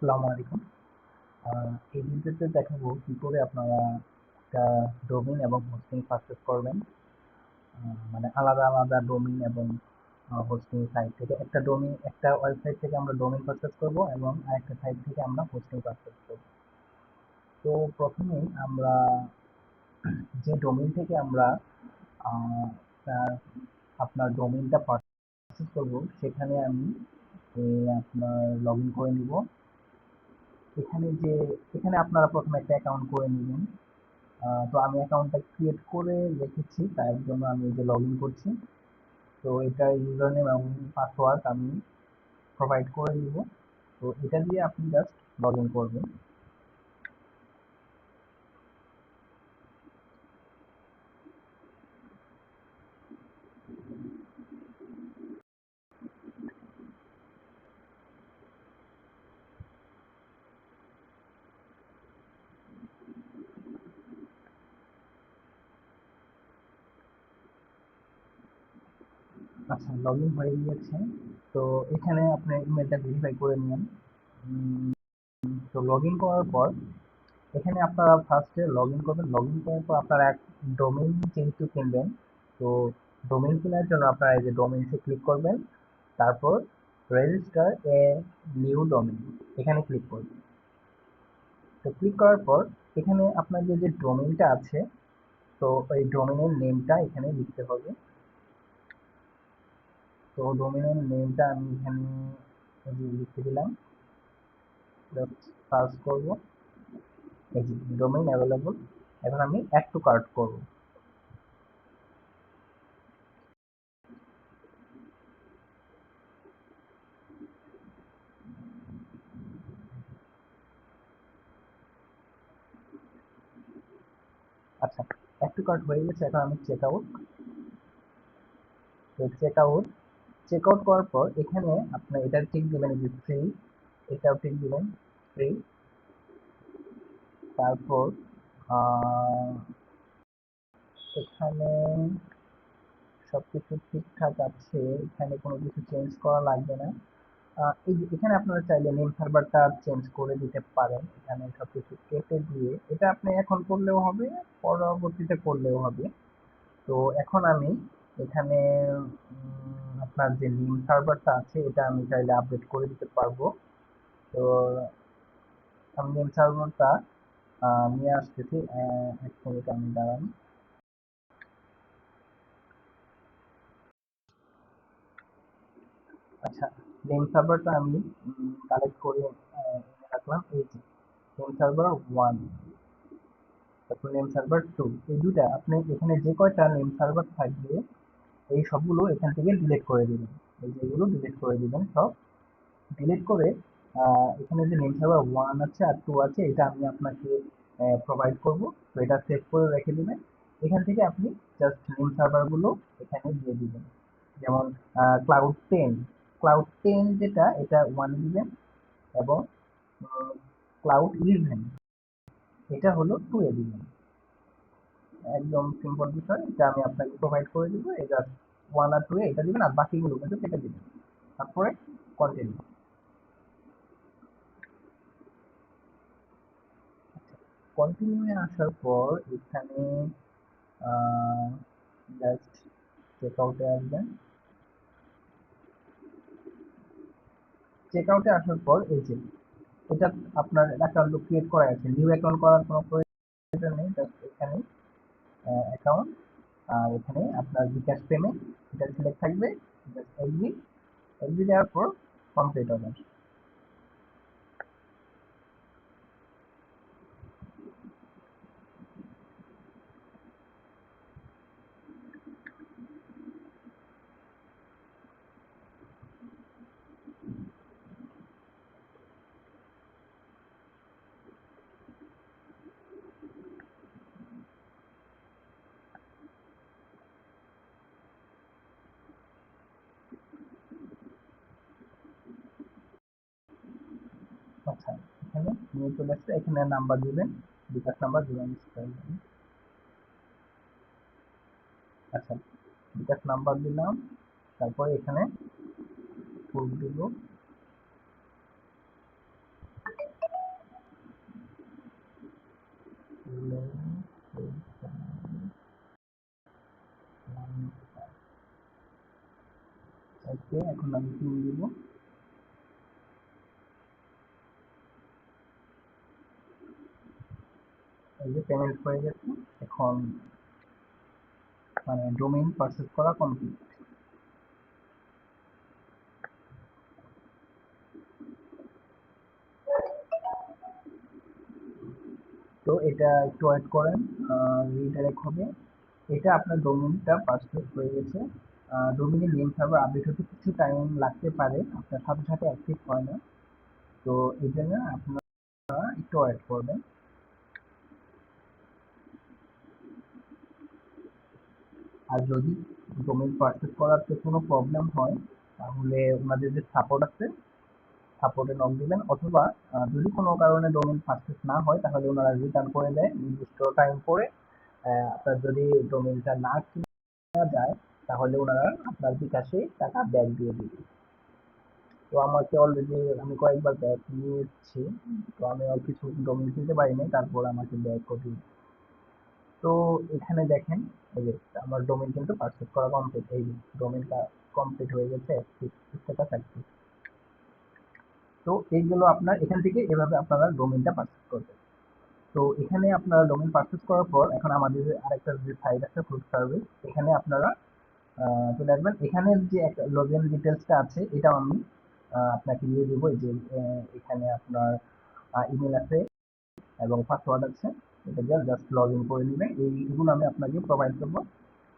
আসসালামু আলাইকুম। এই ভিডিওতে দেখাবো কি করে আপনারা একটা ডোমেইন এবং হোস্টিং পারচেস করবেন। মানে আলাদা আলাদা ডোমেইন এবং হোস্টিং সাইট থেকে একটা ডোমেইন একটা ওয়েবসাইট থেকে আমরা ডোমেইন পারচেস করব এবং আরেকটা সাইট থেকে আমরা হোস্টিং পারচেস করব। তো প্রথমেই আমরা যে ডোমেইন থেকে আমরা আপনার ডোমেইনটা পারচেস করব, সেখানে আমি আপনার লগ ইন করে নিব। এখানে যে, এখানে আপনারা প্রথমে একটা অ্যাকাউন্ট করে নেবেন। তো আমি অ্যাকাউন্টটা ক্রিয়েট করে রেখেছি, তার জন্য আমি যে লগ করছি। তো এটা ইউজার নেম এবং পাসওয়ার্ড আমি প্রোভাইড করে দিব। তো এটা দিয়ে আপনি জাস্ট লগ করবেন। আচ্ছা লগ ইন হয়ে গিয়েছে। তো এখানে আপনি ইমেলটা ভেরিফাই করে নিন। তো লগ ইন করার পর, এখানে আপনারা ফার্স্টে লগ ইন করবেন। লগ ইন করার পর আপনারা এক ডোমেইন যেহেতু কিনবেন তো ডোমেইন কেনার জন্য আপনারা এই যে ডোমেইনসে ক্লিক করবেন। তারপর রেজিস্টার এ নিউ ডোমেইন এখানে ক্লিক করবেন। তো ক্লিক করার পর এখানে আপনাদের যে ডোমেইনটা আছে, তো ওই ডোমেইনের নেমটা এখানে লিখতে হবে। তো ডোমেইনের নেমটা আমি এখানে লিখে দিলাম। সার্চ করব। এই ডোমেইন অ্যাভেলেবল এখন আমি অ্যাড টু কার্ট করব। আচ্ছা অ্যাড টু কার্ট হয়ে গেছে। এখন আমি check out check out check out করার পর এখানে আপনি এটা টিক দিবেন যে ফ্রি এটাও টিক দিবেন ফ্রি তারপর এখানে সবকিছু ঠিকঠাক আছে, এখানে কোনো কিছু চেঞ্জ করা লাগবে না। এই এখানে আপনারা চাইলে নেম সার্ভারটা চেঞ্জ করে দিতে পারেন। এখানে সবকিছু কেটে দিয়ে, এটা আপনি এখন করলেও হবে, পরবর্তীতে করলেও হবে। তো এখন আমি এখানে আপনার যে নেম সার্ভারটা আছে, এটা আমি চাইলে আপডেট করে দিতে পারব। তো, আমি নেম সার্ভারটা নিয়ে আসতেছি এক মিনিট আমি দাঁড়ান। আচ্ছা নেম সার্ভারটা আমি কালেক্ট করে রাখলাম, এই যে নেম সার্ভার ওয়ান, তারপর নেম সার্ভার টু, এই দুটা আপনি এখানে যে কয়টা নেম সার্ভার থাকবে এই সবগুলো এখান থেকে ডিলিট করে দিবেন। এই যে এগুলো ডিলিট করে দিবেন সব ডিলিট করে এখানে যে নেম সার্ভার ওয়ান আছে আর টু আছে, এটা আমি আপনাকে প্রোভাইড করব। তো এটা সেভ করে রেখে দিবেন। এখান থেকে আপনি জাস্ট নেম সার্ভারগুলো এখানে দিয়ে দিবেন। যেমন ক্লাউড টেন ক্লাউড টেন যেটা, এটা ওয়ান দিবেন এবং ক্লাউড ইলেভেন এটা হলো টু এ দিবেন। একদম সিম্পল বিষয়, এটা আমি আপনাকে প্রোভাইড করে দিব এটা ওয়ান আর টু এটা দিবেন, আর বাকিগুলো কিন্তু কেটে দিবেন। তারপরে কন্টিনিউ কন্টিনিউয়ে আসার পর এখানে জাস্ট চেক আউটে আসবেন। চেক আউটে আসার পর এই যে, এটা আপনার অ্যাকাউন্ট ক্রিয়েট করা আছে। নিউ অ্যাকাউন্ট করার কোনো প্রয়োজন নেই জাস্ট এখানে অ্যাকাউন্ট আর এখানে আপনার বিকাশ পেমেন্ট এটা সিলেক্ট থাকবে জাস্ট এগ্রি এগ্রি দেওয়ার পর কমপ্লিট হবে আচ্ছা এখানে নিয়ে চলে আসছে, এখানে নাম্বার দিবেন, বিকাশ নাম্বার দিবেন আচ্ছা বিকাশ নাম্বার দিলাম, তারপরে এখানে কোড দিব। ওকে এখন আমি কিনে দিব। এই পেমেন্ট হয়ে গেছে, এখন মানে ডোমেইন পারচেজ করা কমপ্লিট তো এটা একটু ওয়েট করেন রিডাইরেক্ট হবে। এটা আপনার ডোমেইনটা পারচেজ হয়ে গেছে। ডোমেইনের নেম সার্ভার আপডেট হতে কিছু টাইম লাগতে পারে, আপনার সাথে সাথে অ্যাক্টিভ হয় না। তো এই জন্য আপনারা একটু ওয়েট করবেন। আর যদি ডোমেইন পারচেজ করাতে কোনো প্রবলেম হয়, তাহলে ওনাদের যে সাপোর্ট আছে সাপোর্টে নক দিবেন। অথবা যদি কোনো কারণে ডোমেইন পারচেজ না হয়, তাহলে ওনারা রিটার্ন করে দেয় নির্দিষ্ট টাইম পরে। আপনার যদি ডোমেইনটা না কেনা যায়, তাহলে ওনারা আপনার বিকাশে টাকা ব্যাক দিয়ে দিবে। তো আমাকে অলরেডি আমি কয়েকবার ব্যাক নিয়েছি। তো আমি আর কিছু ডোমেইন কিনতে পারিনি তারপর আমাকে ব্যাক করে তো এখানে দেখেন, এই যে আমার ডোমেইন কিন্তু পারচেজ করা কমপ্লিট এই যে ডোমেইনটা কমপ্লিট হয়ে গেছে স্ট্যাটাস অ্যাক্টিভ তো এইগুলো আপনার এখান থেকে এভাবে আপনারা ডোমেইনটা পারচেজ করবেন। তো এখানে আপনারা ডোমেইন পারচেজ করার পর এখন আমাদের আরেকটা যে সাইট আছে ফুড সার্ভিস এখানে আপনারা চলে আসবেন। এখানে যে একটা লগইন ডিটেলসটা আছে এটা আমি আপনাকে দিয়ে দেবো। যে এখানে আপনার ইমেল আছে এবং পাসওয়ার্ড আছে। এটা জাস্ট লগ ইন করে নেবেন। এইগুলো আমি আপনাকে প্রোভাইড করব।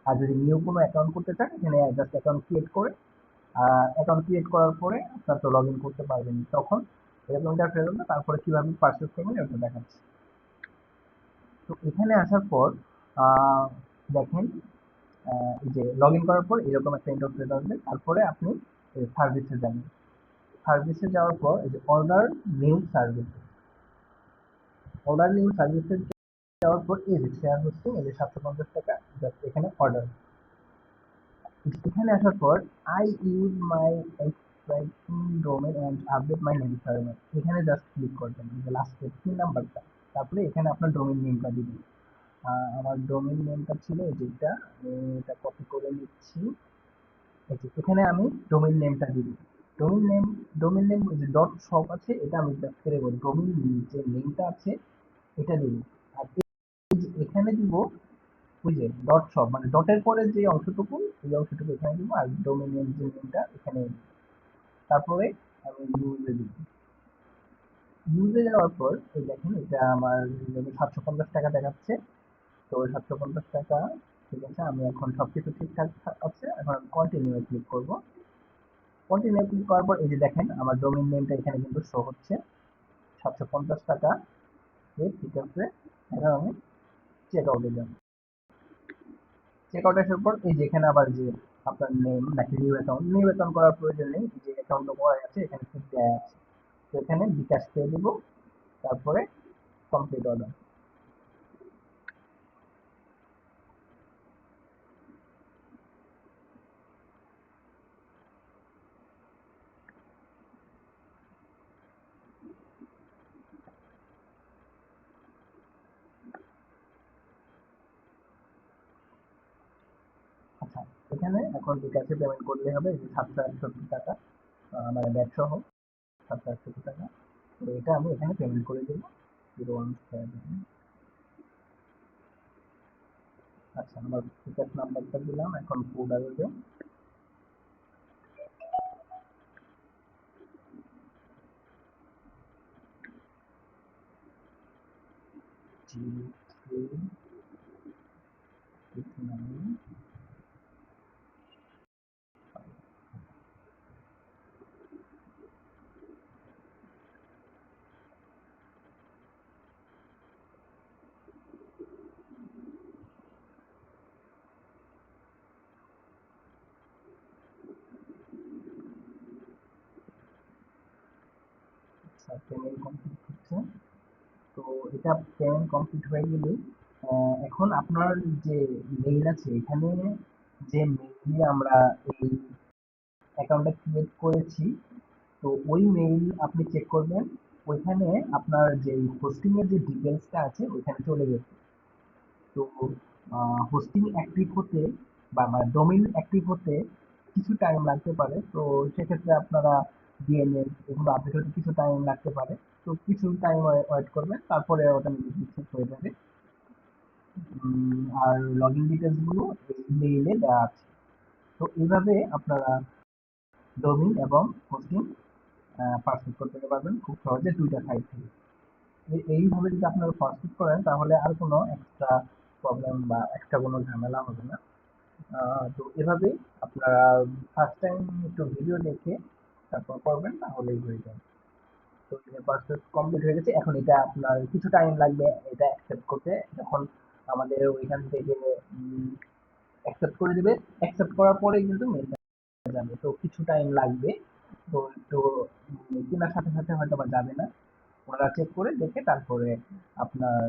আর যদি নিউ কোনো অ্যাকাউন্ট করতে চান, এখানে জাস্ট অ্যাকাউন্ট ক্রিয়েট করে অ্যাকাউন্ট ক্রিয়েট করার পরে আপনার তো লগ ইন করতে পারবেন তখন। এরকম ইন্টারফেস হবে তারপরে কীভাবে পারচেস করবেন এটা দেখাচ্ছি। তো এখানে আসার পর দেখেন যে লগ ইন করার পর এরকম একটা ইন্টারফেস আসবে। তারপরে আপনি সার্ভিসে যাবেন। সার্ভিসে যাওয়ার পর এই যে order new service order new সার্ভিসে যাওয়ার পর এই যে শেয়ার হোস্টিং এই যে সাতশো পঞ্চাশ টাকা জাস্ট এখানে অর্ডার এখানে আসার পর I use my existing domain and update my name server এখানে জাস্ট ক্লিক করবেন যে লাস্টের তিন নাম্বারটা। তারপরে এখানে আপনার ডোমেন নেমটা দিবেন আমার ডোমেন নেমটা ছিল যেটা আমি এটা কপি করে নিচ্ছি। এখানে আমি ডোমেন নেমটা দিব ডোমেন নেম ডোমেন নেম যে ডট শপ আছে, এটা আমি ডোমেন যে নেমটা আছে, এটা দিব আর এখানে দিব ওই যে ডট শপ মানে ডটের পরে যে অংশটুকু এই অংশটুকু এখানে দিব আর ডোমেন নেম যে নেমটা এখানে তারপরে আমি ইউজে দিব। ইউজে যাওয়ার পর এই দেখেন, এটা আমার সাতশো পঞ্চাশ টাকা দেখাচ্ছে। তো ওই সাতশো পঞ্চাশ টাকা, ঠিক আছে, আমি এখন সব কিছু ঠিকঠাক আছে, এখন কন্টিনিউ ক্লিক করব। কন্টিনিউ ক্লিক করার পর এই যে দেখেন, আমার ডোমেন নেমটা এখানে কিন্তু শো হচ্ছে। সাতশো পঞ্চাশ টাকা, ঠিক আছে, এখন আমি চেক যান। চেক আউট আসার পর এই যেখানে আবার যে আপনার নেম নাকি নিউ অ্যাকাউন্ট নিউ অ্যাকাউন্ট করার প্রয়োজন নেই। যে অ্যাকাউন্টটা করা আছে, এখানে দেওয়া আছে। তো এখানে বিকাশ পেয়ে দেবো তারপরে কমপ্লিট অর্ডার আচ্ছা এখানে এখন বিকাশে পেমেন্ট করলে হবে যে সাতশো একষট্টি টাকা মানে ব্যাট সহ, সাতশো একষট্টি টাকা। তো এটা আমি এখানে পেমেন্ট করে দেবো। জিরো ওয়ান আচ্ছা আমার টিকিট নাম্বারটা দিলাম, এখন কোড আসবে জি। পেমেন্ট কমপ্লিট হচ্ছে। তো এটা পেমেন্ট কমপ্লিট হয়ে গেলেই এখন আপনার যে মেইল আছে, এখানে যে মেইলে আমরা এই অ্যাকাউন্টটা ক্রিয়েট করেছি, তো ওই মেইল আপনি চেক করবেন। ওইখানে আপনার যে হোস্টিং এর যে ডিটেলসটা আছে, ওইখানে চলে গেছে। তো হোস্টিং অ্যাক্টিভ হতে বা ডোমেইন অ্যাক্টিভ হতে কিছু টাইম লাগতে পারে। তো সেক্ষেত্রে আপনারা ডিএনএস এগুলো আপডেট হতে কিছু টাইম লাগতে পারে। তো কিছু টাইম ওয়েট করবেন, তারপরে অটোমেটিকলি চেক হয়ে যাবে। আর লগইন ডিটেলসগুলো মেইলে দেওয়া আছে। তো এইভাবে আপনারা ডোমিন এবং হোস্টিং পারচেজ করতে পারবেন খুব সহজে দুইটা সাইট থেকে। এইভাবে যদি আপনারা পারচেজ করেন, তাহলে আর কোনো এক্সট্রা প্রবলেম বা এক্সট্রা কোনো ঝামেলা হবে না। তো এভাবেই আপনারা ফার্স্ট টাইম একটু ভিডিও দেখে তারপর করবেন তাহলেই হয়ে যাবে। তো পারচেজ কমপ্লিট হয়ে গেছে, এখন এটা আপনার কিছু টাইম লাগবে এটা অ্যাকসেপ্ট করতে। যখন আমাদের ওইখান থেকে অ্যাকসেপ্ট করে দিবে অ্যাকসেপ্ট করার পরে কিন্তু যাবে। তো কিছু টাইম লাগবে, তো একটু কেনার সাথে সাথে হয়তো বা যাবে না। ওরা চেক করে দেখে তারপরে আপনার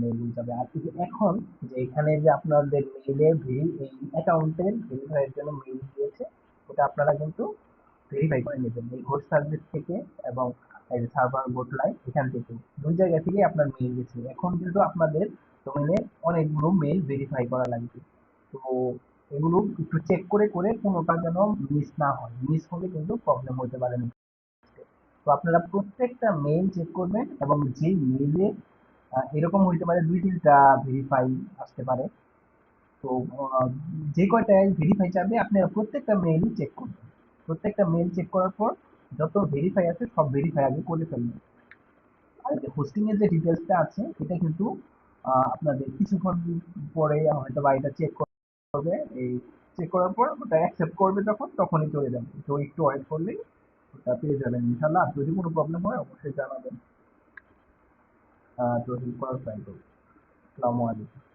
মেল যাবে। আর যে এখন যে এখানে যে আপনাদের মেইলে ভেরি এই অ্যাকাউন্টের ভেরিফাইয়ের জন্য মেইল দিয়েছে, ওটা আপনারা কিন্তু ভেরিফাই করে নেবেন এই হোস্ট সার্ভিস থেকে এবং এই সার্ভার বোটলাই এখান থেকে। দুই জায়গা থেকে আপনার মেইল গেছে। এখন কিন্তু আপনাদের ডোমেনে অনেকগুলো মেইল ভেরিফাই করা লাগবে। তো এগুলো একটু চেক করে করে কোনোটা যেন মিস না হয়। মিস হলে কিন্তু প্রবলেম হতে পারে তো আপনারা প্রত্যেকটা মেইল চেক করবেন এবং যে মেইলে এরকম হইতে পারে দুই, তিনটা ভেরিফাই আসতে পারে। তো যে কয়টায় ভেরিফাই চাবে আপনারা প্রত্যেকটা মেইল চেক করবেন। প্রত্যেকটা মেইল চেক করার পর যত ভেরিফাই আছে, সব ভেরিফাই আগে করে ফেলবেন। আর হোস্টিং এর যে ডিটেলসটা আছে, এটা কিন্তু আপনাদের কিছুক্ষণ পরে হয়তো বা এটা চেক করবে। এই চেক করার পর ওটা অ্যাকসেপ্ট করবে যখন, তখনই চলে যাবে। তো একটু ওয়েট করলেই ওটা পেয়ে যাবেন। ইনশাল্লাহ যদি কোনো প্রবলেম হয়, অবশ্যই জানাবেন। তো হেল্প করার ট্রাই করব আসসালামু আলাইকুম।